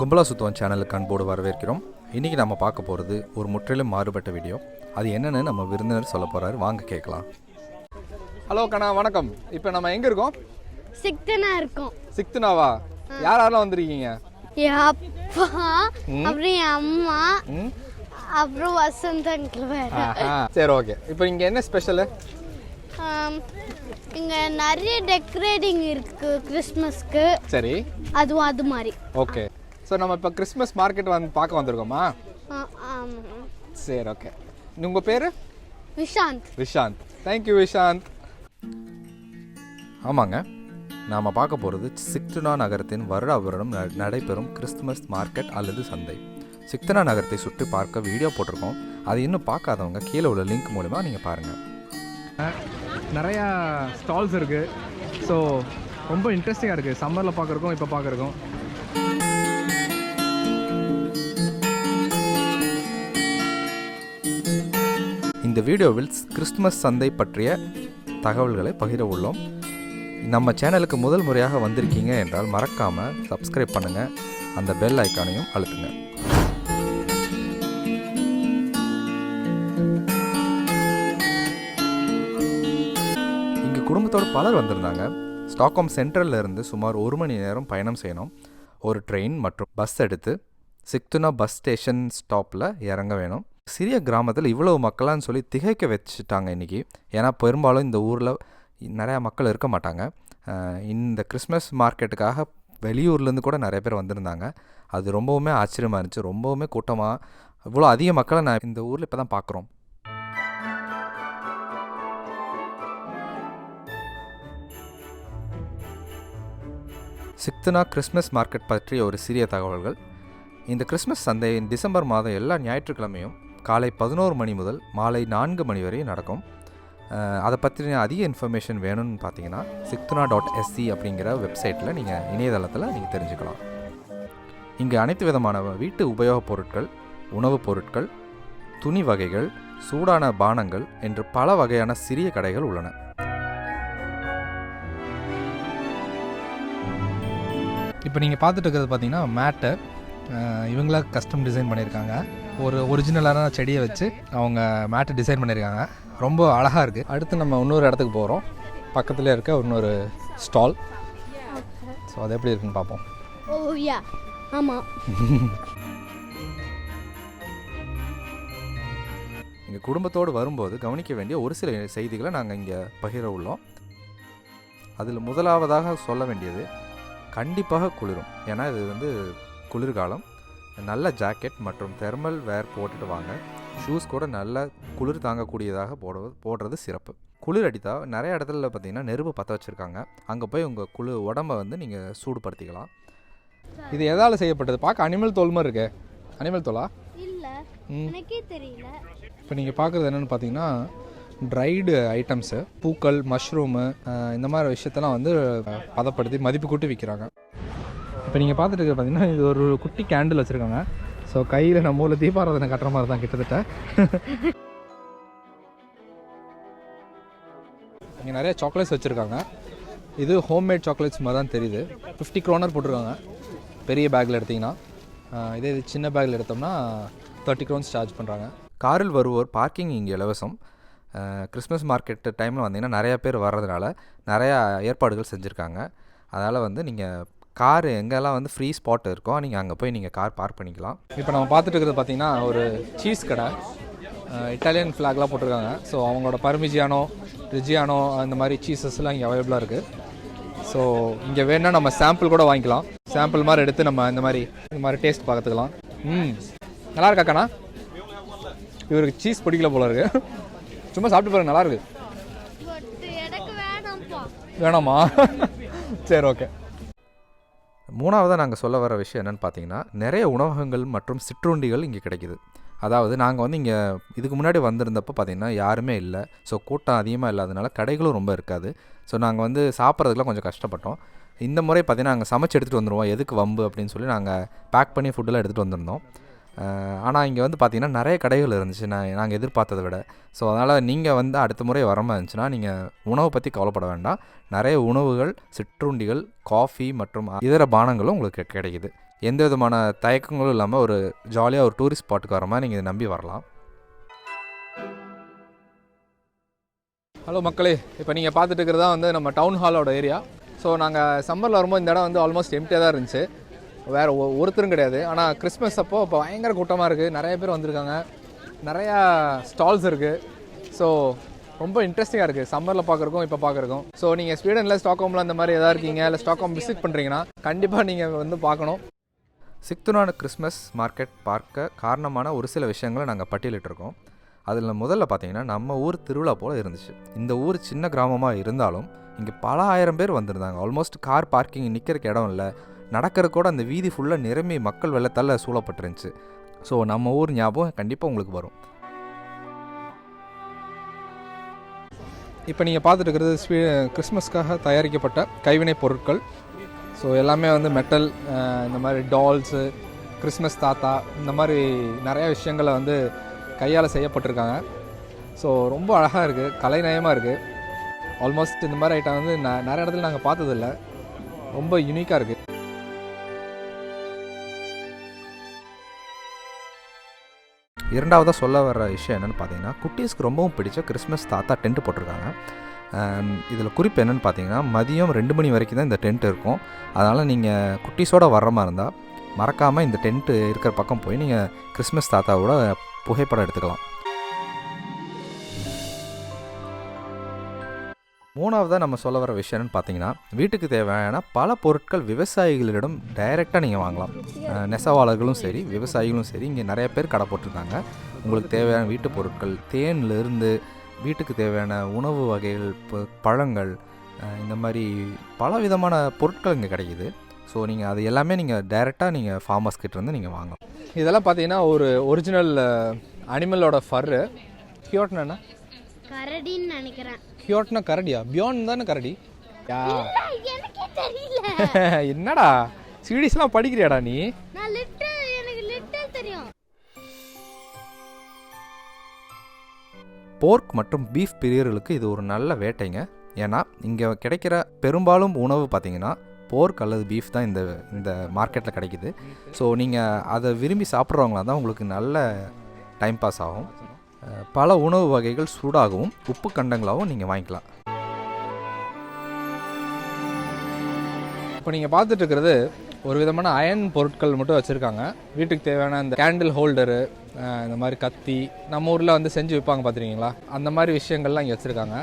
கும்பலா சுத்துவம் சேனலுக்கு அன்போடு வரவேற்கிறோம். இன்றைக்கி நம்ம பார்க்க போகிறது ஒரு முற்றிலும் மாறுபட்ட வீடியோ. அது என்னன்னு நம்ம விருந்தினர் சொல்ல போகிறாரு வாங்க கேட்கலாம். ஹலோ கண்ணா வணக்கம். இப்போ நம்ம எங்கே இருக்கோம்? சிக்ஸ்த்துனா இருக்கும். சிக்ஸ்த்துனாவா யார் யாரெல்லாம் வந்திருக்கீங்க? என் அப்பா அப்புறம் என் அம்மா அப்புறம் வசந்த் அங்கிள் வேற. சரி ஓகே. இப்போ இங்கே என்ன ஸ்பெஷலு இங்க நிறைய டெக்கரேட்டிங் இருக்கு கிறிஸ்மஸ்க்கு சரி. அதுவும் அது மாதிரி. ஓகே. ஸோ நம்ம இப்போ கிறிஸ்மஸ் மார்க்கெட் வந்து பார்க்க வந்திருக்கோமா. சரி ஓகே உங்கள் பேர்? Vishanth. Vishanth. Thank you Vishanth. ஆமாங்க. நாம் பார்க்க போகிறது சிக்துனா நகரத்தின் வருடா வருடம் ந- நடைபெறும் கிறிஸ்துமஸ் மார்க்கெட் அல்லது சந்தை. சிக்துனா நகரத்தை சுற்றி பார்க்க வீடியோ போட்டிருக்கோம். அது இன்னும் பார்க்காதவங்க கீழே உள்ள லிங்க் மூலிமா நீங்கள் பாருங்கள் நிறையா ஸ்டால்ஸ் இருக்குது ஸோ ரொம்ப இன்ட்ரெஸ்டிங்காக இருக்குது சம்மரில் பார்க்குறக்கும் இப்போ பார்க்குறக்கும் இந்த வீடியோவில் கிறிஸ்துமஸ் சந்தை பற்றிய தகவல்களை பகிர உள்ளோம். நம்ம சேனலுக்கு முதல் முறையாக வந்திருக்கீங்க என்றால் மறக்காமல் சப்ஸ்கிரைப் பண்ணுங்கள் அந்த பெல் ஐக்கானையும் அழுத்துங்க. இங்கே குடும்பத்தோட பலர் வந்திருந்தாங்க. ஸ்டாக்ஹோம் சென்ட்ரல்ல இருந்து சுமார் ஒரு மணி நேரம் பயணம் செய்யணும். ஒரு ட்ரெயின் மற்றும் பஸ் எடுத்து சிக்துனா பஸ் ஸ்டேஷன் ஸ்டாப்பில் இறங்க வேணும். சிறிய கிராமத்தில் இவ்வளவு மக்களான்னு சொல்லி திகைக்க வச்சுட்டாங்க இன்றைக்கி ஏன்னா பெரும்பாலும் இந்த ஊரில் நிறையா மக்கள் இருக்க மாட்டாங்க. இந்த கிறிஸ்மஸ் மார்க்கெட்டுக்காக வெளியூர்லேருந்து கூட நிறைய பேர் வந்திருந்தாங்க. அது ரொம்பவுமே ஆச்சரியமாக இருந்துச்சு. ரொம்பவுமே கூட்டமாக இவ்வளோ அதிக மக்களை நான் இந்த ஊரில் இப்போ தான் பார்க்குறோம் சிக்துனா கிறிஸ்மஸ் மார்க்கெட் பற்றிய ஒரு சிறிய தகவல்கள். இந்த கிறிஸ்மஸ் சந்தை டிசம்பர் மாதம் எல்லா ஞாயிற்றுக்கிழமையும் காலை பதினோரு மணி முதல் மாலை நான்கு மணி வரையும் நடக்கும். அதை பற்றின அதிக இன்ஃபர்மேஷன் வேணும்னு பார்த்தீங்கன்னா சிக்துனா டாட் எஸ்சி அப்படிங்கிற வெப்சைட்டில் நீங்கள் இணையதளத்தில் நீங்கள் தெரிஞ்சுக்கலாம். இங்கே அனைத்து விதமான வீட்டு உபயோகப் பொருட்கள் உணவுப் பொருட்கள் துணி வகைகள் சூடான பானங்கள் என்று பல வகையான சிறிய கடைகள் உள்ளன. இப்போ நீங்கள் பார்த்துட்டு இருக்கிறது பார்த்தீங்கன்னா மேட்டை இவங்களா கஸ்டம் டிசைன் பண்ணியிருக்காங்க ஒரு ஒரிஜினலான செடியை வச்சு அவங்க மேட்டை டிசைன் பண்ணியிருக்காங்க. ரொம்ப அழகாக இருக்குது அடுத்து நம்ம இன்னொரு இடத்துக்கு போகிறோம் பக்கத்துலேயே இருக்க இன்னொரு ஸ்டால் ஸோ அது எப்படி இருக்குன்னு பார்ப்போம். ஓ யா ஆமா. இங்கே குடும்பத்தோடு வரும்போது கவனிக்க வேண்டிய ஒரு சில செய்திகளை நாங்கள் இங்கே பகிர உள்ளோம். அதில் முதலாவதாக சொல்ல வேண்டியது கண்டிப்பாக குளிரும். ஏன்னா இது வந்து குளிர்காலம். நல்ல ஜாக்கெட் மற்றும் தெர்மல் வேர் போட்டுட்டு வாங்க. ஷூஸ் கூட நல்ல குளிர் தாங்கக்கூடியதாக போடுவது போடுறது சிறப்பு. குளிர் அடித்தா நிறைய இடத்துல பார்த்தீங்கன்னா நெருப்பு பற்ற வச்சுருக்காங்க. அங்கே போய் உங்கள் குளிர் உடம்பை வந்து நீங்கள் சூடுபடுத்திக்கலாம். இது எதால் செய்யப்பட்டது? பார்க்க அனிமல் தோல் மாதிரி இருக்கு. அனிமல் தோலா? இல்ல. எனக்கே தெரியல. இப்போ நீங்கள் பார்க்குறது என்னென்னு பார்த்தீங்கன்னா ட்ரைடு ஐட்டம்ஸு பூக்கள் மஷ்ரூமு இந்த மாதிரி விஷயத்தெல்லாம் வந்து பதப்படுத்தி மதிப்பு கூட்டி விற்கிறாங்க இப்போ நீங்கள் பார்த்துட்டு இருக்க பார்த்தீங்கன்னா இது ஒரு குட்டி கேண்டில் வச்சுருக்காங்க. ஸோ கையில் நம்ம ஊரில் தீபாராதனை கட்டுற மாதிரி தான் கிட்டத்தட்ட. இங்கே நிறைய சாக்லேட்ஸ் வச்சுருக்காங்க. இது ஹோம்மேட் சாக்லேட்ஸ் மாதிரி தான் தெரியுது. ஃபிஃப்டி க்ரோனர் போட்டிருக்காங்க. பெரிய பேக்கில் எடுத்திங்கன்னா. இதே இது சின்ன பேக்கில் எடுத்தோம்னா தேர்ட்டி க்ரோன்ஸ் சார்ஜ் பண்ணுறாங்க காரில் வருவோர் பார்க்கிங் இங்கே இலவசம். கிறிஸ்மஸ் மார்க்கெட் டைமில் வந்தீங்கன்னா நிறையா பேர் வர்றதுனால நிறையா ஏற்பாடுகள் செஞ்சுருக்காங்க. அதனால் வந்து நீங்கள் கார் எங்கெல்லாம் வந்து ஃப்ரீ ஸ்பாட் இருக்கோ நீங்கள் அங்கே போய் நீங்கள் கார் பார்க் பண்ணிக்கலாம். இப்போ நம்ம பார்த்துட்டு இருக்கிறது பார்த்தீங்கன்னா ஒரு சீஸ் கடை. இட்டாலியன் ஃப்ளாக்லாம் போட்டிருக்காங்க. ஸோ அவங்களோட பர்மிஜியானோ ரிஜியானோ அந்த மாதிரி சீசஸ்லாம் இங்கே அவைலபிளாக இருக்குது ஸோ இங்கே வேணால் நம்ம சாம்பிள் கூட வாங்கிக்கலாம். சாம்பிள் மாதிரி எடுத்து நம்ம இந்த மாதிரி இந்த மாதிரி டேஸ்ட் பார்த்துக்கலாம். ம். நல்லா இருக்காக்கண்ணா இவருக்கு சீஸ் பிடிக்கல போல இருக்கு. சும்மா சாப்பிட்டு பாருங்க நல்லா இருக்கு. வேணாமா? சரி ஓகே மூணாவதாக நாங்கள் சொல்ல வர விஷயம் என்னென்னு பார்த்தீங்கன்னா நிறைய உணவகங்கள் மற்றும் சிற்றுண்டிகள் இங்கே கிடைக்குது. அதாவது நாங்கள் வந்து இங்கே இதுக்கு முன்னாடி வந்திருந்தப்போ பார்த்தீங்கன்னா யாருமே இல்லை. ஸோ கூட்டம் அதிகமாக இல்லாதனால கடைகளும் ரொம்ப இருக்காது. ஸோ நாங்கள் வந்து சாப்பிட்றதுக்குலாம் கொஞ்சம் கஷ்டப்பட்டோம். இந்த முறை பார்த்திங்கன்னா நாங்கள் சமைச்சு எடுத்துகிட்டு வந்துடுவோம் எதுக்கு வம்பு அப்படின்னு சொல்லி நாங்கள் பேக் பண்ணி ஃபுட்டெல்லாம் எடுத்துகிட்டு வந்திருந்தோம். ஆனால் இங்கே வந்து பார்த்தீங்கன்னா நிறைய கடைகள் இருந்துச்சு. நான் நாங்கள் எதிர்பார்த்ததை விட. ஸோ அதனால் நீங்கள் வந்து அடுத்த முறை வர மாதிரி இருந்துச்சுன்னா நீங்கள் உணவை பற்றி கவலைப்பட வேண்டாம். நிறைய உணவுகள் சிற்றுண்டிகள் காஃபி மற்றும் இதர பானங்களும் உங்களுக்கு கிடைக்குது. எந்த விதமான தயக்கங்களும் இல்லாமல் ஒரு ஜாலியாக ஒரு டூரிஸ்ட் ஸ்பாட்டுக்கு வர மாதிரி நீங்கள் இதை நம்பி வரலாம். ஹலோ மக்களே. இப்போ நீங்கள் பார்த்துட்டு இருக்கிறதா வந்து நம்ம டவுன் ஹாலோட ஏரியா ஸோ நாங்கள் சம்மரில் வரும்போது இந்த இடம் வந்து ஆல்மோஸ்ட் எம்டியாக தான் இருந்துச்சு. வேறு ஒருத்தரும் கிடையாது. ஆனால் கிறிஸ்மஸ் அப்போது இப்போ பயங்கர கூட்டமாக இருக்குது நிறைய பேர் வந்திருக்காங்க. நிறையா ஸ்டால்ஸ் இருக்குது ஸோ ரொம்ப இன்ட்ரெஸ்டிங்காக இருக்குது சம்மரில் பார்க்குறக்கும் இப்போ பார்க்குறக்கும் ஸோ நீங்கள் ஸ்வீடனில் ஸ்டாக்ஹோமில் அந்த மாதிரி எதாவது இருக்கீங்க இல்லை ஸ்டாக்ஹோம் விசிட் பண்ணுறீங்கன்னா கண்டிப்பாக நீங்கள் வந்து பார்க்கணும் சிக்துனான கிறிஸ்மஸ் மார்க்கெட் பார்க்க காரணமான ஒரு சில விஷயங்களை நாங்கள் பட்டியலிட்டிருக்கோம். அதில் முதல்ல பார்த்தீங்கன்னா நம்ம ஊர் திருவிழா போல் இருந்துச்சு. இந்த ஊர் சின்ன கிராமமாக இருந்தாலும் இங்கே பல ஆயிரம் பேர் வந்திருந்தாங்க. ஆல்மோஸ்ட் கார் பார்க்கிங் நிற்கிறக்கு இடம் இல்லை. நடக்கிற கூட அந்த வீதி ஃபுல்லாக நிரம்பி மக்கள் வெள்ளத்தால் சூழப்பட்டிருந்துச்சு. ஸோ நம்ம ஊர் ஞாபகம் கண்டிப்பாக உங்களுக்கு வரும். இப்போ நீங்கள் பார்த்துட்டு இருக்கிறது ஸ்வீ கிறிஸ்மஸ்க்காக தயாரிக்கப்பட்ட கைவினைப் பொருட்கள். ஸோ எல்லாமே வந்து மெட்டல் இந்த மாதிரி டால்ஸு கிறிஸ்மஸ் தாத்தா இந்த மாதிரி நிறையா விஷயங்களை வந்து கையால் செய்யப்பட்டிருக்காங்க. ஸோ ரொம்ப அழகாக இருக்குது கலைநயமாக இருக்குது ஆல்மோஸ்ட் இந்த மாதிரி ஐட்டம் வந்து ந நிறைய இடத்துல நாங்கள் பார்த்ததில்ல. ரொம்ப யூனிக்காக இருக்குது இரண்டாவதாக சொல்ல வர விஷயம் என்னென்னு பார்த்தீங்கன்னா குட்டீஸ்க்கு ரொம்பவும் பிடிச்ச கிறிஸ்மஸ் தாத்தா டென்ட் போட்டிருக்காங்க. இதில் குறிப்பு என்னென்னு பார்த்தீங்கன்னா மதியம் ரெண்டு மணி வரைக்கும் தான் இந்த டென்ட் இருக்கும். அதனால் நீங்கள் குட்டீஸோட வர்ற மாதிரி இருந்தால் மறக்காமல் இந்த டென்ட்டு இருக்கிற பக்கம் போய் நீங்கள் கிறிஸ்மஸ் தாத்தாவோட புகைப்படம் எடுத்துக்கலாம். மூணாவதாக நம்ம சொல்ல வர விஷயம்னு பார்த்தீங்கன்னா வீட்டுக்கு தேவையான பல பொருட்கள் விவசாயிகளிடம் டைரெக்டாக நீங்கள் வாங்கலாம். நெசவாளர்களும் சரி விவசாயிகளும் சரி இங்கே நிறைய பேர் கடை போட்டிருக்காங்க. உங்களுக்கு தேவையான வீட்டு பொருட்கள் தேன்லேருந்து வீட்டுக்கு தேவையான உணவு வகைகள் ப- பழங்கள் இந்த மாதிரி பல விதமான பொருட்கள் இங்கே கிடைக்குது. ஸோ நீங்கள் அது எல்லாமே நீங்கள் டைரெக்டாக நீங்கள் ஃபார்மர்ஸ் கிட்ட இருந்து நீங்கள் வாங்கலாம். இதெல்லாம் பார்த்தீங்கன்னா ஒரு ஒரிஜினல் அனிமலோட ஃபர்ரு கியோட்னா கரடின்னு நினைக்கிறேன். கியோட்னா கரடியா? பியாண்ட் தானே கரடி? யா. எனக்கே தெரியல. என்னடா? சீடிஸ்லாம் படிக்கிறியாடா நீ? நான் லிட்டில் எனக்கு லிட்டில் தெரியும். போர்க் மற்றும் பீஃப் பிரியர்களுக்கு இது ஒரு நல்ல வேட்டைங்க. ஏன்னா இங்கே கிடைக்கிற பெரும்பாலும் உணவு பார்த்தீங்கன்னா போர்க் அல்லது பீஃப் தான் இந்த இந்த மார்க்கெட்டில் கிடைக்குது. ஸோ நீங்கள் அதை விரும்பி சாப்பிட்றவங்களா தான் உங்களுக்கு நல்ல டைம் பாஸ் ஆகும். பல உணவு வகைகள் சூடாகவும் உப்பு கண்டங்களாகவும் நீங்கள் வாங்கிக்கலாம். இப்போ நீங்கள் பார்த்துட்டு இருக்கிறது ஒரு விதமான அயன் பொருட்கள் மட்டும் வச்சுருக்காங்க. வீட்டுக்கு தேவையான இந்த கேண்டில் ஹோல்டரு இந்த மாதிரி கத்தி நம்ம ஊரில் வந்து செஞ்சு விற்பாங்க பார்த்துருக்கீங்களா? அந்த மாதிரி விஷயங்கள்லாம் இங்கே வச்சுருக்காங்க.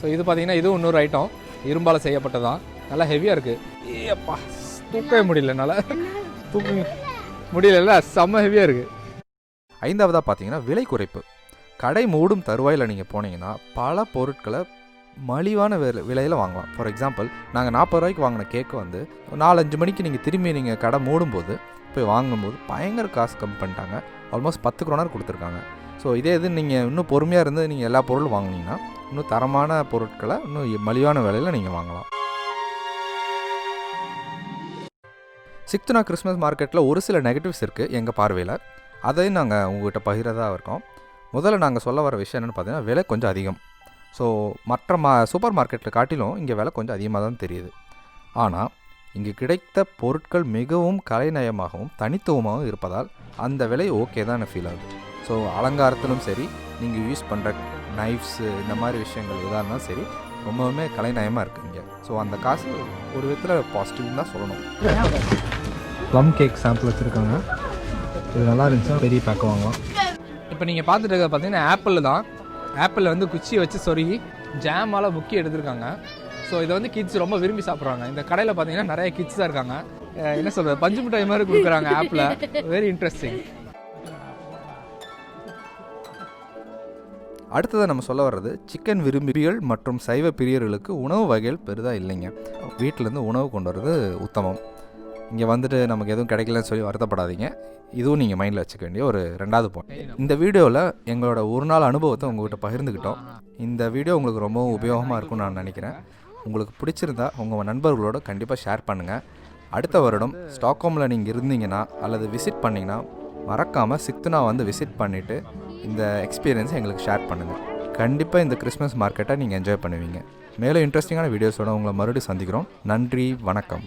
ஸோ இது பார்த்தீங்கன்னா இதுவும் இன்னொரு ஐட்டம் இரும்பால் செய்யப்பட்டதான் நல்லா ஹெவியாக இருக்குது ஏப்பா தூக்கவே முடியல என்னால். தூக்க முடியல செம்ம ஹெவியாக இருக்குது ஐந்தாவதாக பார்த்தீங்கன்னா விலை குறைப்பு. கடை மூடும் தருவாயில் நீங்கள் போனீங்கன்னா பல பொருட்களை மலிவான விலை விலையில் வாங்கலாம். ஃபார் எக்ஸாம்பிள் நாங்கள் நாற்பது ரூபாய்க்கு வாங்கின கேக்கு வந்து நாலஞ்சு மணிக்கு நீங்கள் திரும்பி நீங்கள் கடை மூடும்போது போய் வாங்கும்போது பயங்கர காசு கம்மி பண்ணிட்டாங்க. ஆல்மோஸ்ட் பத்து குரோனர் கொடுத்துருக்காங்க. ஸோ இதே இது நீங்கள் இன்னும் பொறுமையாக இருந்து நீங்கள் எல்லா பொருளும் வாங்குனீங்கன்னா இன்னும் தரமான பொருட்களை இன்னும் மலிவான விலையில் நீங்கள் வாங்கலாம். சிக்துனா கிறிஸ்மஸ் மார்க்கெட்டில் ஒரு சில நெகட்டிவ்ஸ் இருக்குது எங்கள் பார்வையில். அதையும் நாங்கள் உங்கள்கிட்ட பகிரதாக இருக்கோம். முதல்ல நாங்கள் சொல்ல வர விஷயம் என்னென்னு பார்த்தீங்கன்னா விலை கொஞ்சம் அதிகம். ஸோ மற்ற மா சூப்பர் மார்க்கெட்டில் காட்டிலும் இங்கே விலை கொஞ்சம் அதிகமாக தான் தெரியுது. ஆனால் இங்கே கிடைத்த பொருட்கள் மிகவும் கலைநயமாகவும் தனித்துவமாகவும் இருப்பதால் அந்த விலை ஓகே தான் ஃபீல் ஆகுது. ஸோ அலங்காரத்திலும் சரி நீங்கள் யூஸ் பண்ணுற நைஃப்ஸு இந்த மாதிரி விஷயங்கள் எதாக இருந்தாலும் சரி ரொம்பவுமே கலைநயமாக இருக்குது இங்கே. ஸோ அந்த காசு ஒரு விதத்தில் பாசிட்டிவ்னு தான் சொல்லணும். ப்ளம் கேக் சாம்பிள் வச்சுருக்காங்க. இது நல்லா இருந்துச்சுன்னா பெரிய பேக் வாங்கலாம். இப்போ நீங்கள் பார்த்துட்டு பார்த்தீங்கன்னா ஆப்பிள் தான். ஆப்பிள் வந்து குச்சி வச்சு சொருகி ஜாமால் முக்கி எடுத்திருக்காங்க. ஸோ இதை வந்து கிட்ஸ் ரொம்ப விரும்பி சாப்பிட்றாங்க. இந்த கடையில் பார்த்தீங்கன்னா நிறைய கிட்ஸ் தான் இருக்காங்க. என்ன சொல்கிறது பஞ்சு மிட்டாய் மாதிரி கொடுக்குறாங்க ஆப்பில் வெரி இன்ட்ரெஸ்டிங் அடுத்ததாக நம்ம சொல்ல வர்றது சிக்கன் விரும்பிகள் மற்றும் சைவ பிரியர்களுக்கு உணவு வகைகள் பெரிதாக இல்லைங்க. வீட்டிலேருந்து உணவு கொண்டு வர்றது உத்தமம். இங்கே வந்துட்டு நமக்கு எதுவும் கிடைக்கலன்னு சொல்லி வருத்தப்படாதீங்க. இதுவும் நீங்கள் மைண்டில் வச்சுக்க வேண்டிய ஒரு ரெண்டாவது பாயிண்ட் இந்த வீடியோவில் எங்களோட ஒரு நாள் அனுபவத்தை உங்கள்கிட்ட பகிர்ந்துக்கிட்டோம். இந்த வீடியோ உங்களுக்கு ரொம்பவும் உபயோகமாக இருக்கும்னு நான் நினைக்கிறேன். உங்களுக்கு பிடிச்சிருந்தா உங்கள் நண்பர்களோட கண்டிப்பாக ஷேர் பண்ணுங்கள் அடுத்த வருடம் ஸ்டாக்ஹோமில் நீங்கள் இருந்தீங்கன்னா அல்லது விசிட் பண்ணிங்கன்னா மறக்காமல் சித்துனா வந்து விசிட் பண்ணிவிட்டு இந்த எக்ஸ்பீரியன்ஸை எங்களுக்கு ஷேர் பண்ணுங்கள் கண்டிப்பாக இந்த கிறிஸ்மஸ் மார்க்கெட்டை நீங்கள் என்ஜாய் பண்ணுவீங்க. மேலும் இன்ட்ரெஸ்டிங்கான வீடியோஸோட உங்களை மறுபடியும் சந்திக்கிறோம். நன்றி வணக்கம்.